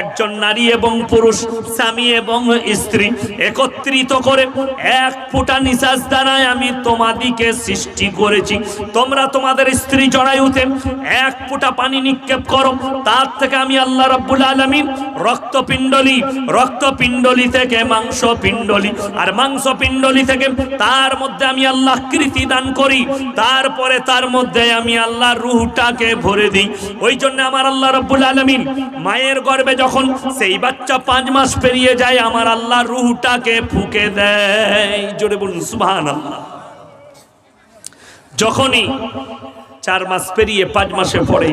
একজন নারী এবং পুরুষ, স্বামী এবং স্ত্রী একত্রিত করে এক ফোঁটা নিঃশ্বাস দ্বারায় আমি তোমাদিকে সৃষ্টি করেছি। তোমরা তোমাদের স্ত্রী জড়ায়ুতে এক ফোঁটা পানি নিক্ষেপ করো। তার থেকে আমি আল্লাহ রাব্বুল আলামিন রক্তপিণ্ডলি রক্তপিণ্ডলি থেকে মাংস পিণ্ডলি আর মাংস পিণ্ডলি থেকে তার মধ্যে আমি আল্লাহ কৃতি দান করি। তারপরে তার মধ্যে আমি আল্লাহ রুহটাকে ভরে দিই। ওই জন্য আমার আল্লাহ রাব্বুল আলামিন মায়ের গর্ভে যখন সেই বাচ্চা পাঁচ মাস পেরিয়ে যায়, আমার আল্লাহ রুহটাকে ফুকে দেয়। জোরে বলুন, সুবহানাল্লাহ। যখনই চার মাস পেরিয়ে পাঁচ মাসে পরে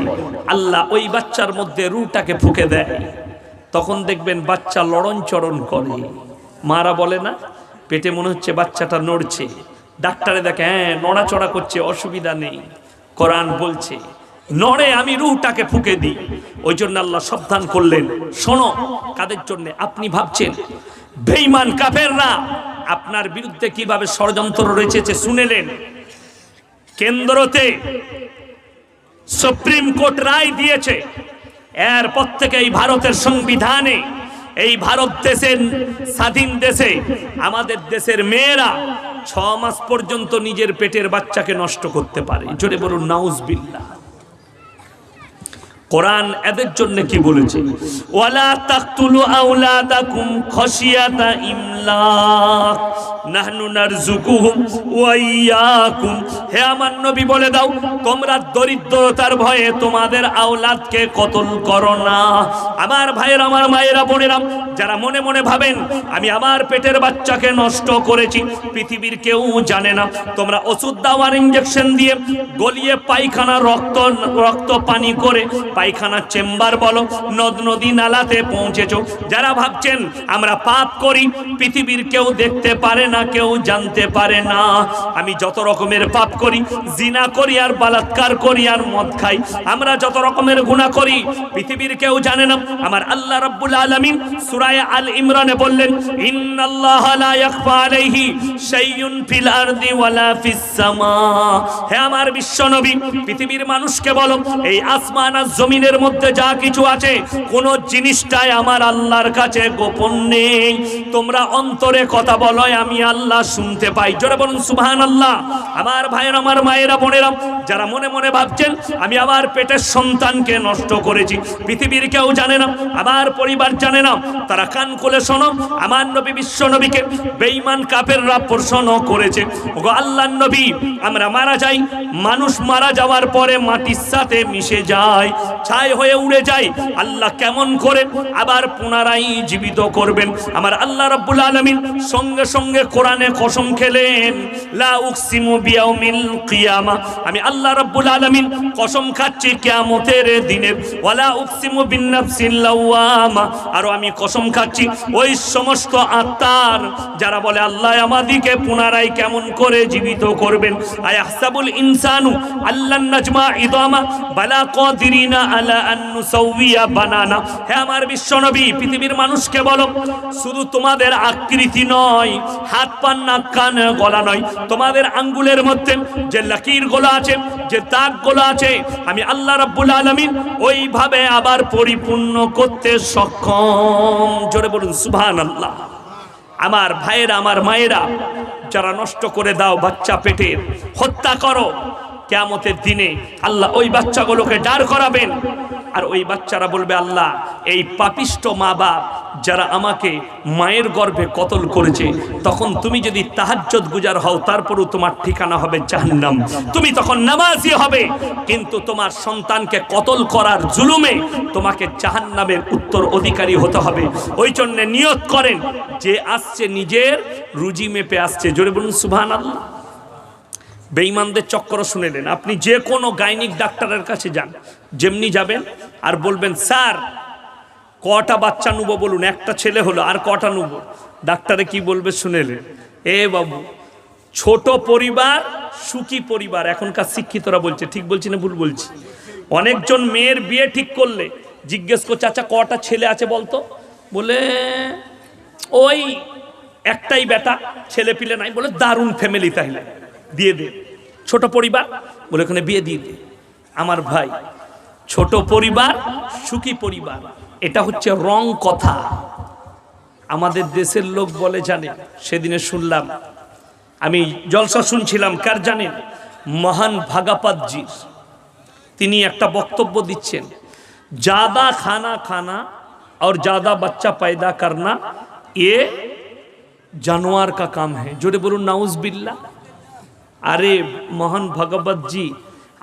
আল্লাহ ওই বাচ্চার মধ্যে রুটাকে ফুকে দেয়। তখন দেখবেন বাচ্চা লড়ন চড়ন করে। মারা বলে না, পেটে মনে হচ্ছে বাচ্চাটা নড়ছে। ডাক্তারে দেখে হ্যাঁ নড়াচড়া করছে, অসুবিধা নেই। কোরআন বলছে নড়ে আমি রুহটাকে ফুকে দিই। ওই জন্য আল্লাহ সাবধান করলেন। শোনো, কাদের জন্য? আপনি ভাবছেন, বেঈমান কাফেররা আপনার বিরুদ্ধে কীভাবে ষড়যন্ত্র রয়েছে শুনেলেন? কেন্দ্রতে সুপ্রিম কোর্ট রায় দিয়েছে, এরপর থেকে এই ভারতের সংবিধানে, এই ভারত দেশের স্বাধীন দেশে, আমাদের দেশের মেয়েরা ছ মাস পর্যন্ত নিজের পেটের বাচ্চাকে নষ্ট করতে পারে। জোরে বলুন, নাউজবিল্লাহ। কোরআন এদের জন্য কি বলেছে? ওয়ালা তাকতুলু আওলাদাকুম খশিয়াতা ইমলাক ইয়াকুম। হে আমার নবী, বলে দাও, তোমরা দরিদ্রতার ভয়ে তোমাদের আওলাদকে কতল করো না। আমার ভাইয়ের, আমার মায়েরা যারা মনে মনে ভাবেন, আমি আমার পেটের বাচ্চাকে নষ্ট করেছি, পৃথিবীর কেউ জানে না। তোমরা ওষুধ দাও আর ইঞ্জেকশন দিয়ে গলিয়ে পায়খানা রক্ত রক্ত পানি করে পায়খানা চেম্বার বলো নদ নদী নালাতে পৌঁছেছো। যারা ভাবছেন, আমরা পাপ করি পৃথিবীর কেউ দেখতে পারে না, কেউ জানতে পারে না। আমি যত রকমের পাপ করি, জিনা করি আর বালাৎকার করি আর মদ খাই, আমরা যত রকমের গুনাহ করি, পৃথিবীর কেউ জানে না। আমার আল্লাহ রাব্বুল আলামিন সূরা আল ইমরানে বললেন, ইন্নাল্লাহা লা ইয়াখফা আলাইহি শাইউন ফিল আরদি ওয়ালা ফিস সামা। হে আমার বিশ্ব নবী পৃথিবীর মানুষকে বলো, এই আসমান আর জমিনের মধ্যে যা কিছু আছে, কোন জিনিসটাই আমার আল্লাহর কাছে গোপন নেই। তোমরা অন্তরে কথা বলো, আমি আল্লাহ শুনতে পাই। জোরে বলুন সুবহান আল্লাহ আমার ভাইয়ের, আমার মায়েরা, বোনেরা, যারা মনে মনে ভাবছেন, আমি আমার পেটের সন্তানকে নষ্ট করেছি, পৃথিবীর কেউ জানে না, আমার পরিবার জানে না, তারা কান খুলে শোনো, আমার নবী বিশ্ব নবীকে বেঈমান কাফেররা প্রশ্ন করেছে, ওগো আল্লাহর নবী, আমরা মারা যাই, মানুষ মারা যাওয়ার পরে মাটির সাথে মিশে যায়, ছাই হয়ে উড়ে যায়, আল্লাহ কেমন করে আবার পুনরায় জীবিত করবেন? আমার আল্লাহ রাব্বুল আলামিন সঙ্গে সঙ্গে কোরআনে কসম খেলেন, লা উকসিমু বিয়াউমিল কিয়ামা। আমি আল্লাহ রাব্বুল আলামিন কসম খাচ্ছি কিয়ামতের দিনের ওয়ালা উকসিমু বিন্নাফসিল লাওয়ামা। আর আমি কসম খাচ্ছি, ওই সমস্ত আত্মার যারা বলে, আল্লাহ আমাদিকে পুনরায় কেমন করে জীবিত করবেন। আয়াহসাবুল ইনসানু আল্লাহ নাজমা ইদামা, বালা কাদিরিনা আলা আন নুসাউইয়া বানানা। হে আমার বিশ্বনবী পৃথিবীর মানুষকে বলো, শুধু তোমাদের আকৃতি নয়, হাত পান নাক কান গলা নয়। তোমাদের আঙ্গুলের মধ্যে যে লাকির গোলা আছে, যে দাগ গোলা আছে, আমি আল্লাহ রাব্বুল আলামিন ওইভাবে আবার পরিপূর্ণ করতে সক্ষম। জোরে বলুন, সুবহানাল্লাহ। আমার ভাইয়েরা, আমার মায়েরা, যারা নষ্ট করে দাও বাচ্চা পেটের হত্যা করো। কেয়ামতের দিনে আল্লাহ ওই বাচ্চাগুলোকে দাঁড় করাবেন। আর ওই বাচ্চারা বলবে, আল্লাহ, এই পাপিষ্ট মা বাপ যারা আমাকে মায়ের গর্ভে কতল করেছে, তখন তুমি যদি তাহাজ্জত গুজার হও, তারপরও তোমার ঠিকানা হবে জাহান্নাম। তুমি তখন নামাজি হবে, কিন্তু তোমার সন্তানকে কতল করার জুলুমে তোমাকে জাহান্নামের উত্তর অধিকারী হতে হবে। ওই জন্য নিয়ত করেন, যে আসছে নিজের রুজি মেপে আসছে। জোরে বলুন সুবহান আল্লাহ বেঈমানদের চক্কর শুনেলেন আপনি যে কোনো গাইনিক ডাক্তারের কাছে যান। যেমনি যাবেন আর বলবেন, স্যার, কটা বাচ্চা নেব বলুন? একটা ছেলে হলো, আর কটা নেব? ডাক্তারে কি বলবে শুনেলেন এ বাবু, ছোট পরিবার, সুখী পরিবার। এখনকার শিক্ষিতরা বলছে, ঠিক বলছি না ভুল বলছি? অনেকজন মেয়ের বিয়ে ঠিক করলে জিজ্ঞেস করছে আচ্ছা কটা ছেলে আছে বলতো? বলে, ওই একটাই বেটা, ছেলে পিলে নাই। বলে, দারুণ ফ্যামিলি তাহলে দিয়ে দে। ছোট পরিবার? বলে, ওখানে বিয়ে দিয়ে দে। আমার ভাই ছোট পরিবার সুখী পরিবার এটা হচ্ছে রং কথা আমাদের দেশের লোক বলে জানে সেদিনে শুনলাম আমি জলসা শুনছিলাম কার জানেন মহান ভাগাপাতজির তিনি একটা বক্তব্য দিচ্ছেন জাদা খানা খানা और ज़्यादा बच्चा पैदा करना ये जानवर का काम है जोड़े बोलूँ नाउज बिल्ला अरे मोहन भगवत जी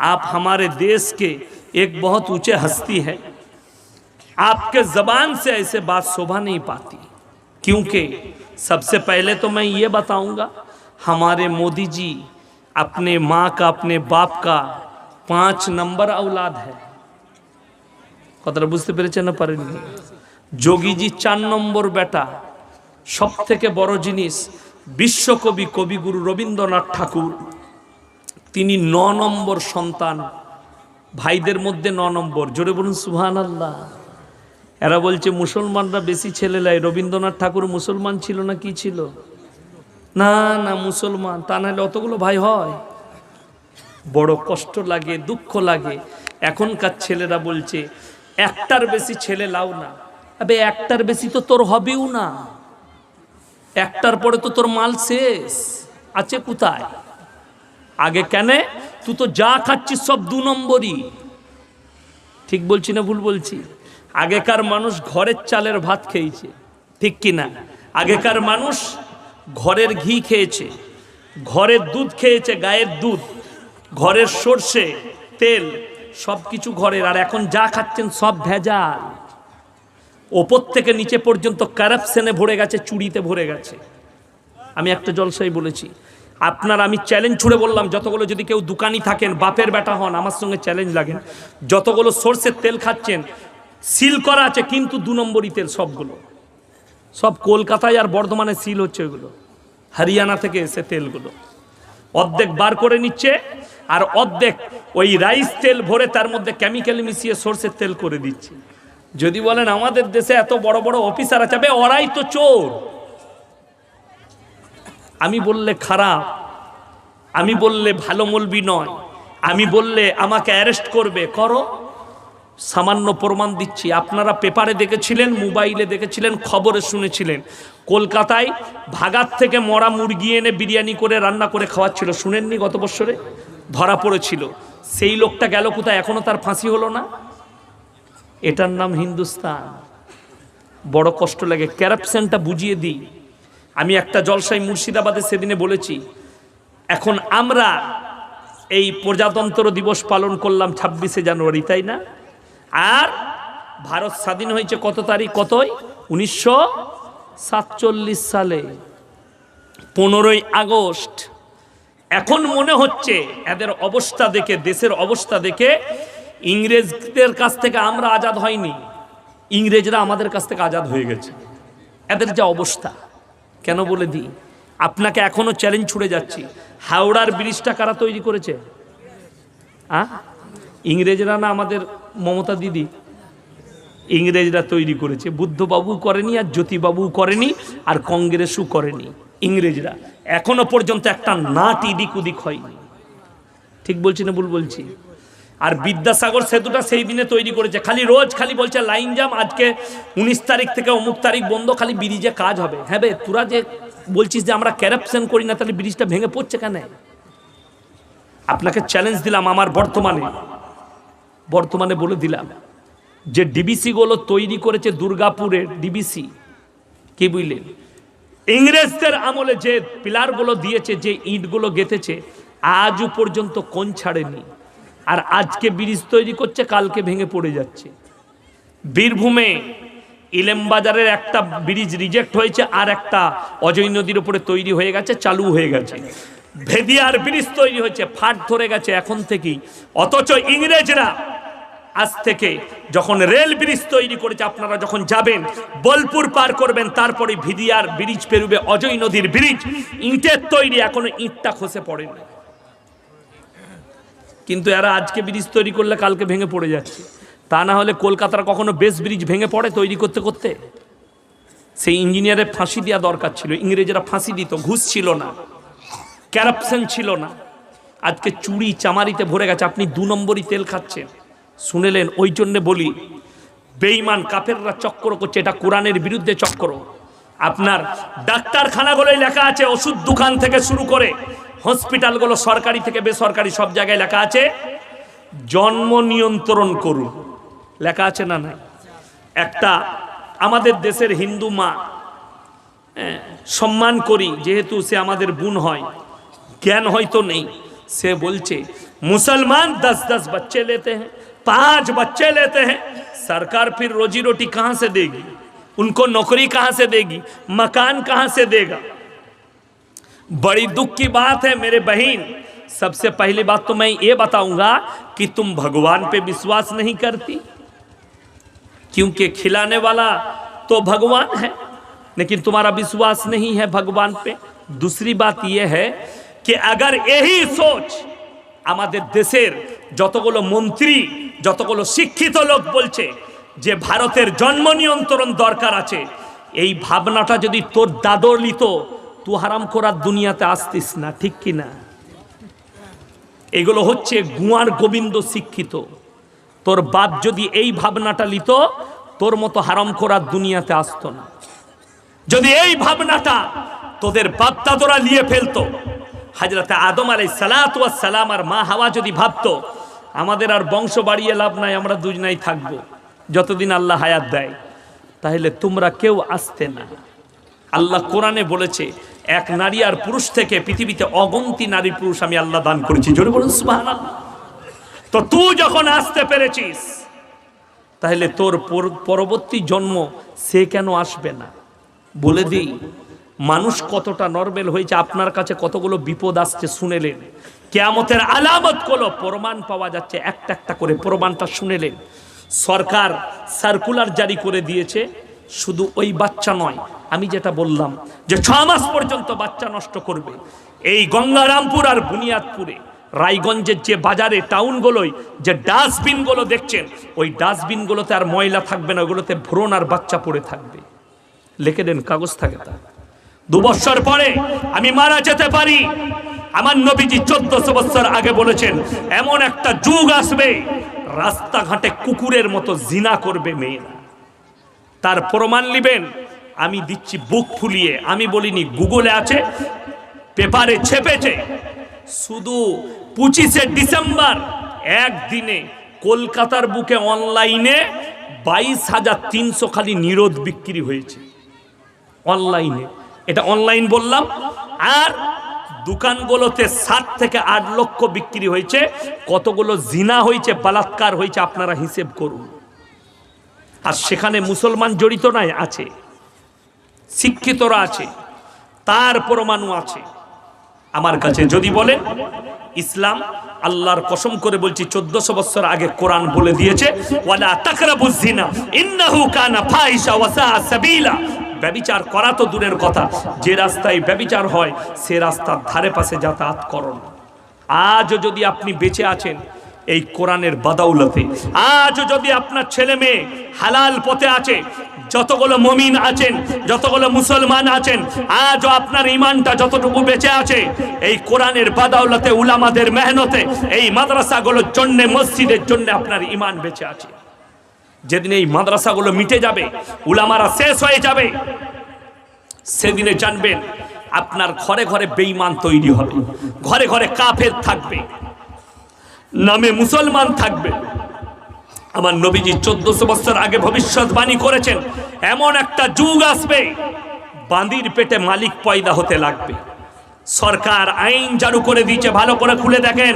आप हमारे देश के एक बहुत ऊंचे हस्ती है आपके जबान से ऐसे बात शोभा नहीं पाती क्योंकि सबसे पहले तो मैं ये बताऊंगा हमारे मोदी जी अपने माँ का अपने बाप का पांच नंबर औलाद है কথাটা বুঝতে পেরেছেন না পারেননি যোগীজি চার নম্বর বেটা সব থেকে বড় জিনিস বিশ্বকবি কবিগুরু রবীন্দ্রনাথ ঠাকুর তিনি ন নম্বর সন্তান ভাইদের মধ্যে ন নম্বর। জোরে বলুন সুহান আল্লাহ এরা বলছে, মুসলমানরা বেশি ছেলে লাই। রবীন্দ্রনাথ ঠাকুর মুসলমান ছিল না কি ছিল? না না, মুসলমান। তা নাহলে অতগুলো ভাই হয়? বড় কষ্ট লাগে, দুঃখ লাগে। এখনকার ছেলেরা বলছে, একটার বেশি ছেলে লাও না। আবে, একটার বেশি তো তোর হবেও না। একটার পরে তো তোর মাল শেষ। আছে কোথায়? আগে কেন? তুই তো যা খাচ্ছিস সব দু নম্বরই। ঠিক বলছি না ভুল বলছি? আগেকার মানুষ ঘরের চালের ভাত খেয়েছে, ঠিক কি না? আগেকার মানুষ ঘরের ঘি খেয়েছে, ঘরের দুধ খেয়েছে, গায়ের দুধ, ঘরের সর্ষে, তেল সব কিছু ঘরের, আর এখন যা খাচ্ছেন সব ভেজাল। ওপর থেকে নিচে পর্যন্ত কারাপশনে ভরে গেছে, চুরিতে ভরে গেছে। আমি একটা জলসাই বলেছি আপনার আমি চ্যালেঞ্জ ছুড়ে বললাম, যতগুলো যদি কেউ দোকানি থাকেন, বাপের বেটা হন, আমার সঙ্গে চ্যালেঞ্জ লাগেন। যতগুলো সর্ষের তেল খাচ্ছেন সিল করা আছে, কিন্তু দু নম্বরই তেল সবগুলো। সব কলকাতায় আর বর্ধমানে সিল হচ্ছে ওইগুলো। হরিয়ানা থেকে এসে তেলগুলো। অর্ধেক বার করে নিচ্ছে, আর অর্ধেক ওই রাইস তেল ভরে তার মধ্যে কেমিক্যাল মিশিয়ে সর্ষের তেল করে দিচ্ছে। যদি বলেন, আমাদের দেশে এত বড় বড় অফিসার আছে ওরাই তো চোর। আমি বললে খারাপ, আমি বললে ভালো মলবি নয়, আমি বললে আমাকে অ্যারেস্ট করবে। করো, সামান্য প্রমাণ দিচ্ছি। আপনারা পেপারে দেখেছিলেন, মোবাইলে দেখেছিলেন, খবরে শুনেছিলেন। কলকাতায় ভাগাত থেকে মরা মুরগি এনে বিরিয়ানি করে, রান্না করে খাওয়াচ্ছিল। শুনেননি গত বছরে? ধরা পড়েছিল। সেই লোকটা গেল কোথায়? এখনও তার ফাঁসি হলো না? এটার নাম হিন্দুস্তান। বড় কষ্ট লাগে। ক্যারাপশনটা বুঝিয়ে দিই। আমি একটা জলসাই মুর্শিদাবাদে সেদিনে বলেছি, এখন আমরা এই প্রজাতন্ত্র দিবস পালন করলাম ছাব্বিশে জানুয়ারি, তাই না? আর ভারত স্বাধীন হয়েছে কত তারিখ, কতই? উনিশশো সাতচল্লিশ সালে, পনেরোই আগস্ট। এখন মনে হচ্ছে এদের অবস্থা দেখে, দেশের অবস্থা দেখে ইংরেজদের কাছ থেকে আমরা আজাদ হয়নি। ইংরেজরা আমাদের কাছ থেকে আজাদ হয়ে গেছে। এদের যা অবস্থা। কেন বলে দিই? আপনাকে এখনও চ্যালেঞ্জ ছুড়ে যাচ্ছি। হাওড়ার ব্রিজটা কারা তৈরি করেছে? আ? ইংরেজরা না আমাদের মমতা দিদি? ইংরেজরা তৈরি করেছে। বুদ্ধবাবু করেনি আর জ্যোতিবাবু করেনি আর কংগ্রেসও করেনি। ইংরেজরা এখনও পর্যন্ত একটা নাট ইদিক উদিক হয়নি। ঠিক বলছি না ভুল বলছি? আর বিদ্যাসাগর সেতুটা সেই দিনে তৈরি করেছে। খালি রোজ খালি বলছে, লাইন জাম আজকে উনিশ তারিখ থেকে অমুক তারিখ বন্ধ, খালি ব্রিজে কাজ হবে। হ্যাঁ বে, তোরা যে বলছিস যে আমরা ক্যারাপশন করি না, তাহলে ব্রিজটা ভেঙে পড়ছে কেন? আপনাকে চ্যালেঞ্জ দিলাম আমার বর্তমানে। বর্তমানে বলে দিলাম যে ডিবিসিগুলো তৈরি করেছে দুর্গাপুরের ডিবিসি কি বুঝলেন? ইংরেজদের আমলে যে পিলারগুলো দিয়েছে, যে ইটগুলো গেঁথেছে, আজও পর্যন্ত কোন ছাড়েনি। আর আজকে ব্রিজ তৈরি করছে, কালকে ভেঙে পড়ে যাচ্ছে। বীরভূমে ইলেমবাজারের একটা ব্রিজ রিজেক্ট হয়েছে আর একটা অজয় নদীর উপরে তৈরি হয়ে গেছে, চালু হয়ে গেছে। ভেদিয়ার ব্রিজ তৈরি হয়েছে, ফাট ধরে গেছে এখন থেকেই। অথচ ইংরেজরা আজ থেকে যখন রেল ব্রিজ তৈরি করেছে, আপনারা যখন যাবেন, বোলপুর পার করবেন, তারপরে ভিদিয়ার ব্রিজ পেরুবে, অজয় নদীর ব্রিজ। ইটের তৈরি, এখনও ইটটা খসে পড়েনি। কিন্তু এরা আজকে ব্রিজ তৈরি করলে কালকে ভেঙে পড়ে যাচ্ছে। তা না হলে কলকাতার কখনো বেস ব্রিজ ভেঙে পড়ে তৈরি করতে করতে? সেই ইঞ্জিনিয়ারের ফাঁসি দেওয়া দরকার ছিল, ইংরেজরা ফাঁসি দিত, ঘুষ ছিল না ক্যারাপশন ছিল না। আজকে চুরি চামারিতে ভরে গেছে, আপনি দু নম্বরই তেল খাচ্ছেন। শুনেলেন, ওই জন্যে বলি, বেঈমান কাফেররা চক্র করছে, এটা কোরআনের বিরুদ্ধে চক্র আপনার ডাক্তারখানাগুলোয় লেখা আছে, ওষুধ দোকান থেকে শুরু করে হসপিটালগুলো সরকারি থেকে বেসরকারি সব জায়গায় লেখা আছে জন্ম নিয়ন্ত্রণ করুন লেখা আছে না নাই একটা আমাদের দেশের হিন্দু মা হ্যাঁ, সম্মান করি যেহেতু সে আমাদের বোন হয় জ্ঞান হয়তো নেই সে বলছে मुसलमान दस दस बच्चे लेते हैं पांच बच्चे लेते हैं सरकार फिर रोजी रोटी कहाँ से देगी उनको नौकरी कहाँ से देगी मकान कहाँ से देगा बड़ी दुख की बात है मेरे बहन सबसे पहली बात तो मैं ये बताऊंगा कि तुम भगवान पे विश्वास नहीं करती क्योंकि खिलाने वाला तो भगवान है लेकिन तुम्हारा विश्वास नहीं है भगवान पे दूसरी बात यह है कि अगर यही सोच আমাদের দেশের যতগুলো মন্ত্রী যতগুলো শিক্ষিত লোক বলছে যে ভারতের জন্ম নিয়ন্ত্রণ দরকার আছে এই ভাবনাটা যদি তোর দাদর লিত তু হারাম করার দুনিয়াতে আসতিস না ঠিক কি না এগুলো হচ্ছে গুয়ার গোবিন্দ শিক্ষিত তোর বাপ যদি এই ভাবনাটা লিত তোর মতো হারাম করার দুনিয়াতে আসতো না যদি এই ভাবনাটা তোদের বাপ বাপদাদরা নিয়ে ফেলতো হাজরাতে আদম আলাই সালাত সালাম আর মা হাওয়া যদি ভাবতো, আমাদের আর বংশ বাড়িয়ে লাভ নাই, আমরা দুজনাই থাকব, যতদিন আল্লাহ হায়াত দেয়। তাহলে তোমরা কেউ আসতে না। আল্লাহ কোরআনে বলেছে এক নারী আর পুরুষ থেকে পৃথিবীতে অগন্তি নারী পুরুষ আমি আল্লাহ দান করেছি। জোরে বলুন তো তুই যখন আসতে পেরেছিস, তাহলে তোর পরবর্তী জন্ম সে কেন আসবে না? বলে দিই, মানুষ কতটা নরবেল হয়েছে, আপনার কাছে কতগুলো বিপদ আসছে শুনেলেন। কেয়ামতের আলামতগুলো প্রমাণ পাওয়া যাচ্ছে, একটা একটা করে প্রমাণটা শুনেলেন। সরকার সার্কুলার জারি করে দিয়েছে শুধু ওই বাচ্চা নয়, আমি যেটা বললাম যে ছ মাস পর্যন্ত বাচ্চা নষ্ট করবে। এই গঙ্গারামপুর আর বুনিয়াদপুরে, রায়গঞ্জের যে বাজারে টাউনগুলোয় যে ডাস্টবিনগুলো দেখছেন, ওই ডাস্টবিনগুলোতে আর ময়লা থাকবে না, ওগুলোতে ভ্রণ আর বাচ্চা পড়ে থাকবে। লিখে দেন, কাগজ থাকে তা দু বছর পরে আমি মারা যেতে পারি। আমার নবীজি চোদ্দশো বছর আগে বলেছেন, এমন একটা যুগ আসবে, রাস্তাঘাটে কুকুরের মতো জিনা করবে মেয়েরা। তার প্রমাণ নিবেন। আমি দিচ্ছি বুক ফুলিয়ে। আমি বলিনি, গুগলে আছে, পেপারে ছেপেছে। শুধু পঁচিশে ডিসেম্বর, একদিনে কলকাতার বুকে অনলাইনে বাইশ হাজার তিনশো খালি নিরোধ বিক্রি হয়েছে। অনলাইনে। এটা অনলাইন বললাম। আর দোকানগুলোতে সাত থেকে আট লক্ষ বিক্রি হয়েছে। কতগুলো জিনা হয়েছে, বালাৎকার হয়েছে, আপনারা হিসেব করুন। আর সেখানে মুসলমান জড়িত নাই, আছে। শিক্ষিতরা আছে, তার পরমাণু আছে। আমার কাছে যদি বলেন, ইসলাম আল্লাহর কসম করে বলছি, চোদ্দশো বছর আগে কোরআন বলে দিয়েছে, ওয়ালা কানা ফাহিশা ওয়া সাআ সাবিলা। ব্যবিচার করা তো দূরের কথা। যে রাস্তায় ব্যবিচার হয়, সে রাস্তার ধারে পাশে যাতায়াত করুন আজও যদি আপনি বেঁচে আছেন এই কোরআনের বাদাউলতে। আজও যদি আপনার ছেলে মেয়ে হালাল পথে আছে, যতগুলো মমিন আছেন, যতগুলো মুসলমান আছেন, আজও আপনার ইমানটা যতটুকু বেঁচে আছে, এই কোরআনের বাদাউলতে উলামাদের মেহনতে, এই মাদ্রাসাগুলোর জন্য, মসজিদের জন্য আপনার ইমান বেঁচে আছে। যেদিন এই মাদ্রাসাগুলো মিটে যাবে, উলামারা শেষ হয়ে যাবে, সেদিনে জানবেন আপনার ঘরে ঘরে বেঈমান তৈরি হবে, ঘরে ঘরে কাফের থাকবে। নামে মুসলমান থাকবে। আমার নবীজি চোদ্দশো বছর আগে ভবিষ্যৎবাণী করেছেন, এমন একটা যুগ আসবে, বাঁদির পেটে মালিক পয়দা হতে লাগবে। সরকার আইন জারু করে দিয়েছে, ভালো করে খুলে দেখেন।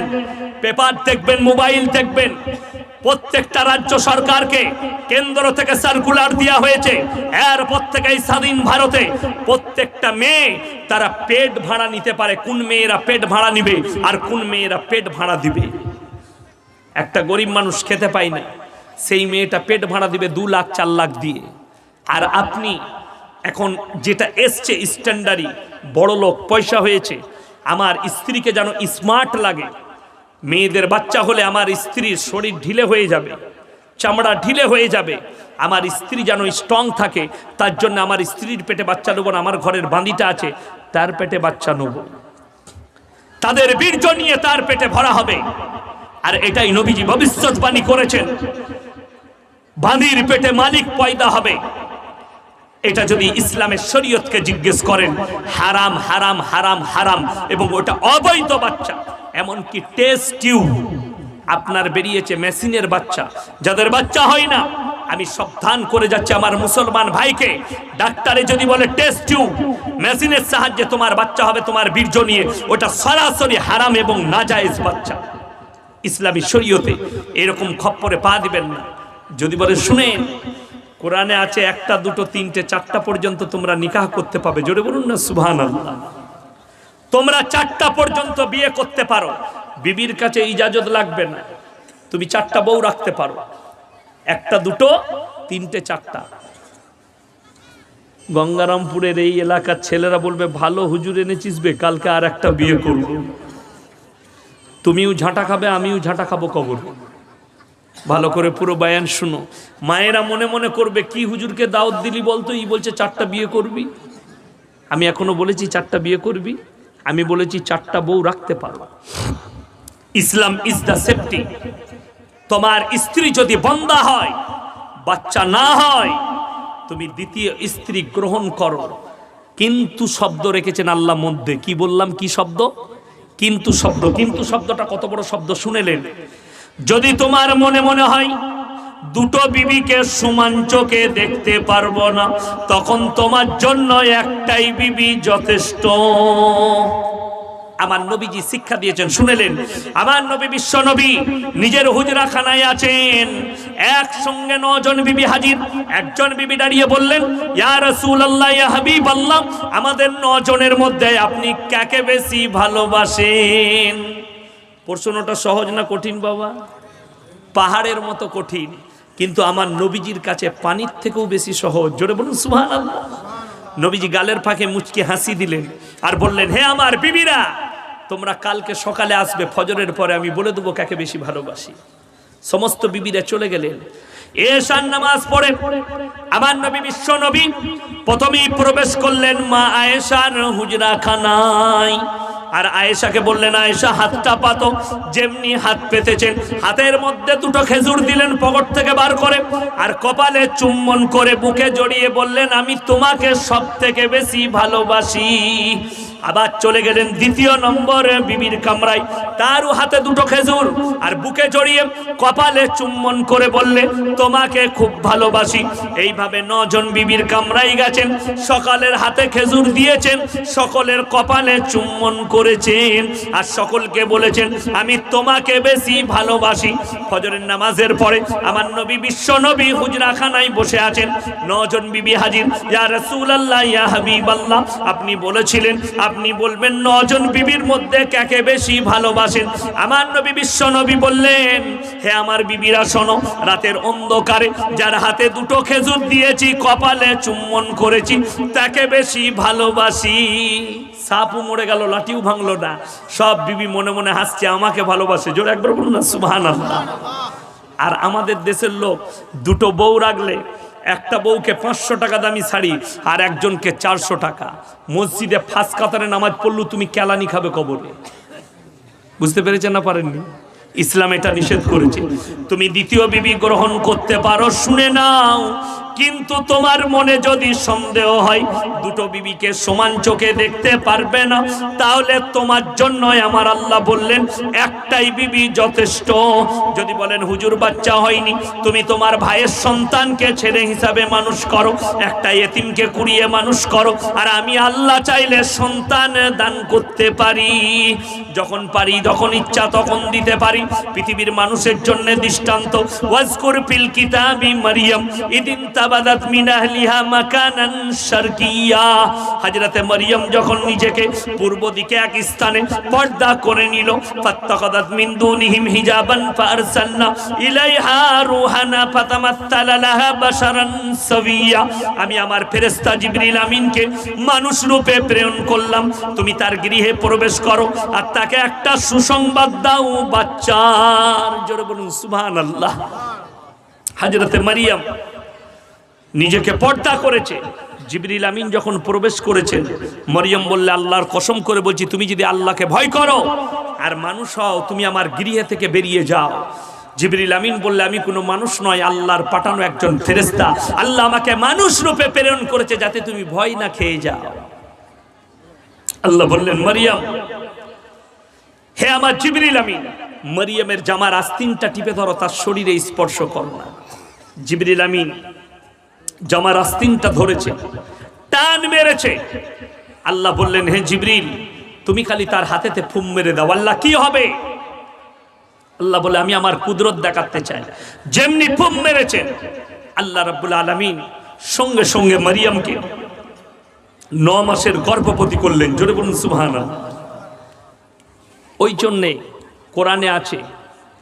পেপার দেখবেন, মোবাইল দেখবেন। প্রত্যেকটা রাজ্য সরকারকে কেন্দ্র থেকে সার্কুলার দেওয়া হয়েছে। এরপর থেকে এই স্বাধীন ভারতে প্রত্যেকটা মেয়ে তারা পেট ভাড়া নিতে পারে। কোন মেয়েরা পেট ভাড়া নিবে আর কোন মেয়েরা পেট ভাড়া দিবে? একটা গরিব মানুষ খেতে পায় না। সেই মেয়েটা পেট ভাড়া দিবে দু লাখ, চার লাখ দিয়ে। আর আপনি এখন যেটা এসছে স্ট্যান্ডার্ডই বড় লোক, পয়সা হয়েছে, আমার স্ত্রীকে যেন স্মার্ট লাগে। মেয়েদের বাচ্চা হলে আমার স্ত্রীর শরীর ঢিলে হয়ে যাবে, চামড়া ঢিলে হয়ে যাবে, আমার স্ত্রী যেন স্ট্রং থাকে, তার জন্য আমার স্ত্রীর পেটে বাচ্চা নেব না, আমার ঘরের বাঁধিটা আছে, তার পেটে বাচ্চা নেব। তাদের বীর্য নিয়ে তার পেটে ভরা হবে। আর এটাই নবীজি ভবিষ্যৎবাণী করেছেন। বাঁধির পেটে মালিক পয়দা হবে। এটা যদি ইসলামের শরীয়তকে জিজ্ঞেস করেন, হারাম হারাম হারাম হারাম, এবং ওটা অবৈধ বাচ্চা, এমনকি টেস্ট টিউব, আপনার বেরিয়েছে মেশিনের বাচ্চা, যাদের বাচ্চা হয় না, আমি সাবধান করে যাচ্ছি আমার মুসলমান ভাইকে, ডাক্তারে যদি বলে টেস্ট টিউব, মেশিনের সাহায্যে তোমার বাচ্চা হবে তোমার বীর্য নিয়ে, ওটা সরাসরি হারাম এবং নাজায়েজ বাচ্চা। ইসলামী শরীয়তে এরকম খপ্পরে পা দিবেন না। যদি বলে শুনেন কোরআনে আছে একটা, দুটো, তিনটে, চারটা পর্যন্ত তোমরা নিকাহ করতে পাবে জোরে বলুন না সুবহান তোমরা চারটা পর্যন্ত বিয়ে করতে পারো। বিবির কাছে ইজাজত লাগবে না। তুমি চারটা বউ রাখতে পারো। একটা, দুটো, তিনটে, চারটা। গঙ্গারামপুরের এই এলাকার ছেলেরা বলবে, ভালো হুজুর এনেছিস বে, কালকে আর একটা বিয়ে করব। তুমিও ঝাঁটা খাবে, আমিও ঝাঁটা খাব কবর। ভালো করে পুরো বায়ান শুনো। মায়েরা মনে মনে করবে, কি হুজুরকে দাওয়াত দিলি বলতো? ই বলছে, চারটা বিয়ে করবি। আমি এখনও বলেছি, চারটা বিয়ে করবি। আমি বলেছি, চারটা বউ রাখতে পারো। ইসলাম ইজ দ্য সেফটি তোমার স্ত্রী যদি বন্দা হয়, বাচ্চা না হয়, তুমি দ্বিতীয় স্ত্রী গ্রহণ করো। কিন্তু শব্দ রেখেছেন আল্লাহ মধ্যে। কি বললাম? কি শব্দ? কিন্তু শব্দ, কিন্তু শব্দটা কত বড় শব্দ শুনেলেন? যদি তোমার মনে মনে হয়, দুটো বিবিকে সমান চোখে দেখতে পারব না, তখন তোমার জন্য একটাই বিবি যথেষ্ট। আমার নবীজি শিক্ষা দিয়েছেন, শুনেলেন। আমার নবী বিশ্ব নবী, নিজের হুজরা খানায় আছেন। একসঙ্গে নজন বিবি হাজির। একজন বিবি দাঁড়িয়ে বললেন, ইয়া রাসূলুল্লাহ, ইয়া হাবিবাল্লাহ, আমাদের নজনের মধ্যে আপনি কাকে বেশি ভালোবাসেন? প্রশ্নটা সহজ না কঠিন, বাবা? পাহাড়ের মতো কঠিন, কিন্তু আমার নবীজির কাছে পানির থেকেও বেশি সহজ। জোরে বলুন, সুবহানাল্লাহ। নবীজি গালের ফাঁকে মুচকে হাসি দিলেন আর বললেন, হে আমার বিবিরা তোমরা কালকে সকালে আসবে, ফজরের পরে আমি বলে দেবো কাকে বেশি ভালোবাসি। সমস্ত বিবিরা চলে গেলেন। এশান নামাজ পড়ে আমার নবী বিশ্ব নবী প্রথমেই প্রবেশ করলেন মা আয়েশার হুজরা খানায় আর আয়েশাকে বললেন, আয়েশা, হাতটা পাতো। যেমনি হাত পেতেছেন, হাতের মধ্যে দুটো খেজুর দিলেন পকেট থেকে বার করে, আর কপালে চুম্বন করে বুকে জড়িয়ে বললেন, আমি তোমাকে সব থেকে বেশি ভালোবাসি। আবার চলে গেলেন দ্বিতীয় নম্বরে বিবির কামরায়। তারও হাতে দুটো খেজুর। আর বুকে জড়িয়ে কপালে চুম্বন করে বললে, তোমাকে খুব ভালোবাসি। এইভাবে নজন বিবির কামরাই গেছেন। সকালের হাতে খেজুর দিয়েছেন। সকলের কপালে চুম্বন করেছেন। আর সকলকে বলেছেন, আমি তোমাকে বেশি ভালোবাসি। ফজরের নামাজের পরে আমার নবী বিশ্ব নবী হুজরাখানায় বসে আছেন। নজন বিবি হাজির, ইয়া রাসূলুল্লাহ, ইয়া হাবিবাল্লাহ। আপনি বলেছিলেন, আপনি বলবেন, নজন বিবির মধ্যে কাকে বেশি ভালোবাসেন? আমার নবী বিশ্ব নবী বললেন, হে আমার বিবিরা শোনো, রাতের অন্ধকারে যার হাতে দুটো খেজুর দিয়েছি, কপালে চুম্বন করেছি, তাকে বেশি ভালোবাসি। সাপও মরে গেল, লাঠিও ভাঙলো না। সব বিবি মনে মনে হাসছে, আমাকে ভালোবাসে। জোর একবার বলুন না, সুবহানাল্লাহ। আর আমাদের দেশের লোক, দুটো বউ রাখলে একটা বউকে পাঁচশো টাকা দামি শাড়ি আর একজনকে চারশো টাকা। মসজিদে ফাঁস কাতারে নামাজ পড়ল, তুমি কেলানি খাবে কবরে। বুঝতে পেরেছেন না পারেননি? ইসলাম এটা নিষেধ করেছে। তুমি দ্বিতীয় বিবি গ্রহণ করতে পারো, শুনে নাও। কিন্তু তোমার মনে যদি সন্দেহ হয়, দুটো বিবিকে সমান চোখে দেখতে পারবে না, তাহলে তোমার জন্যই আমার আল্লাহ বললেন, একটাই বিবি যথেষ্ট। যদি বলেন, হুজুর, বাচ্চা হয়নি, তুমি তোমার ভাইয়ের সন্তানকে ছেলে হিসাবে মানুষ করো, একটা এতিমকে কুড়িয়ে মানুষ করো, আর আমি আল্লাহ চাইলে সন্তান দান করতে পারি। যখন পারি, যখন ইচ্ছা, তখন দিতে পারি। পৃথিবীর মানুষের জন্য দৃষ্টান্ত। ওয়াজকুর ফিল কিতাবি মারিয়াম, ইদিন মাকানান শারকিয়া। হযরতে মারিয়াম যখন নিজেকে পূর্ব দিকে এক স্থানে পর্দা করে নিল মিন দুনিহিম হিজাবান ফারসালনা ইলাইহা রুহানা বাশারান সাবিয়া। আমি আমার ফেরেশতা জিবরিল আমিনকে মানুষ রূপে প্রেরণ করলাম। তুমি তার গৃহে প্রবেশ করো আর তাকে একটা সুসংবাদ দাও, বাচ্চার। জোরে বলুন, সুবহানাল্লাহ। হযরতে মারিয়াম নিজেকে পর্দা করেছে। জিবরিল আমিন যখন প্রবেশ করেছেন, মরিয়ম বললে, আল্লাহর কসম করে বলছি, তুমি যদি আল্লাহকে ভয় করো আর মানুষ হও, তুমি আমার গৃহে থেকে বেরিয়ে যাও। জিবরিল আমিন বললে, আমি কোনো মানুষ নয়, আল্লাহর পাঠানো একজন ফেরেস্তা আল্লাহ আমাকে মানুষ রূপে প্রেরণ করেছে যাতে তুমি ভয় না খেয়ে যাও। আল্লাহ বললেন, মারিয়াম, হে আমার জিবরিল আমিন, মারিয়ামের জামার আস্তিনটা টিপে ধরো, তার শরীরে স্পর্শ করো না। জিবরিল আমিন জামার আস্তিনটা ধরেছে, টান মেরেছে। আল্লাহ বললেন, হে জিবরিল, তুমি খালি তার হাতেতে ফুম মেরে দাও, আল্লাহ কি হবে? আল্লাহ বলে, আমি আমার কুদরত দেখাতে চাই। যেমনি ফুম মেরেছেন আল্লাহ রাব্বুল আলামিন সঙ্গে সঙ্গে মারিয়ামকে ন মাসের গর্ভবতী করলেন। জোরে বলুন, সুবহানাল্লাহ। ওই জন্যে কোরআনে আছে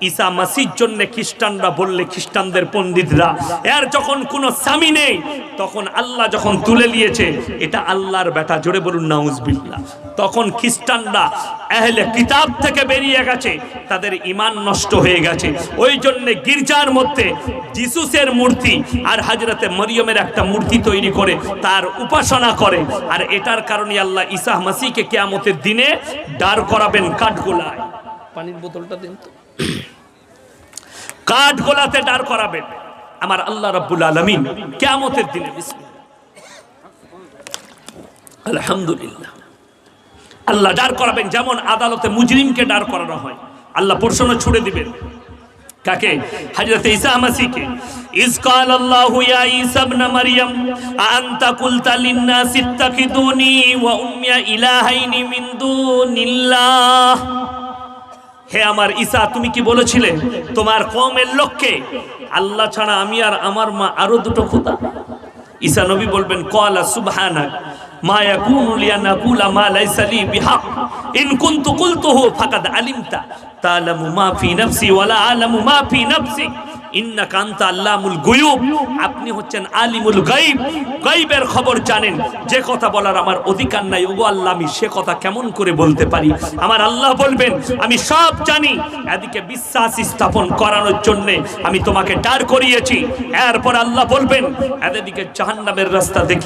ঈসা মাসির জন্য খ্রিস্টানরা বললে খ্রিস্টানদের পণ্ডিতরা, এর যখন কোনো স্বামী নেই, তখন আল্লাহ যখন তুলে নিয়েছে, এটা আল্লাহর বেটা জোরে বলুন, নাউজবিল্লাহ। তখন খ্রিস্টানরা আহলে কিতাব থেকে বেরিয়ে গেছে, তাদের ইমান নষ্ট হয়ে গেছে। ওই জন্য গির্জার মধ্যে জিসুসের মূর্তি আর হাজরাতে মরিয়মের একটা মূর্তি তৈরি করে তার উপাসনা করে। আর এটার কারণে আল্লাহ ঈসা মাসিকে কেয়ামতের দিনে দাঁড় করাবেন কাঠগোলায়। পানির বোতলটা দিন তো। কাঠ গোলাতে দাঁড় করাবেন আমার আল্লাহ রাব্বুল আলামিন কিয়ামতের দিনে বিসমিল্লাহ আলহামদুলিল্লাহ আল্লাহ দাঁড় করাবেন যেমন আদালতে মুজরিমকে দাঁড় করানো হয় আল্লাহ প্রশ্ন ছুড়ে দিবেন কাকে হযরত ঈসা মাসিকে ইজ قال الله يا عيسى ابن مريم أأنت قلت للناس اتخذوني وأمي إلهين من دون الله হে আমার ঈসা, তুমি কি বলেছিলে? তোমার কমের লোককে আল্লাহ ছাড়া আমি আর আমার মা আরও দুটো খোদা। ঈসা নবী বলবেন, কলা সুবহানাক মা ইয়াকুনু লিয়ানা কুলা মা লাইসা লি বিহাক। ইন কুনতু কুলতুহু ফাকাদ আলিমতা। তা'লামু মা ফি নাফসি ওয়ালা আ'লামু মা ফি নাফসিক ইন্নাকা কান্তা আল্লামুল গুয়ুব। আপনি হচ্ছেন আলিমুল গাইব গাইবের খবর জানেন। যে কথা বলার আমার অধিকার নাই। ওগো আল্লাহ, আমি সে কথা কেমন করে বলতে পারি? আমার আল্লাহ বলবেন, আমি সব জানি। এদিকে বিশ্বাস স্থাপন করানোর জন্য আমি তোমাকে টার করিয়েছি। এরপর আল্লাহ বলবেন, এদিকে জাহান্নামের রাস্তা দেখি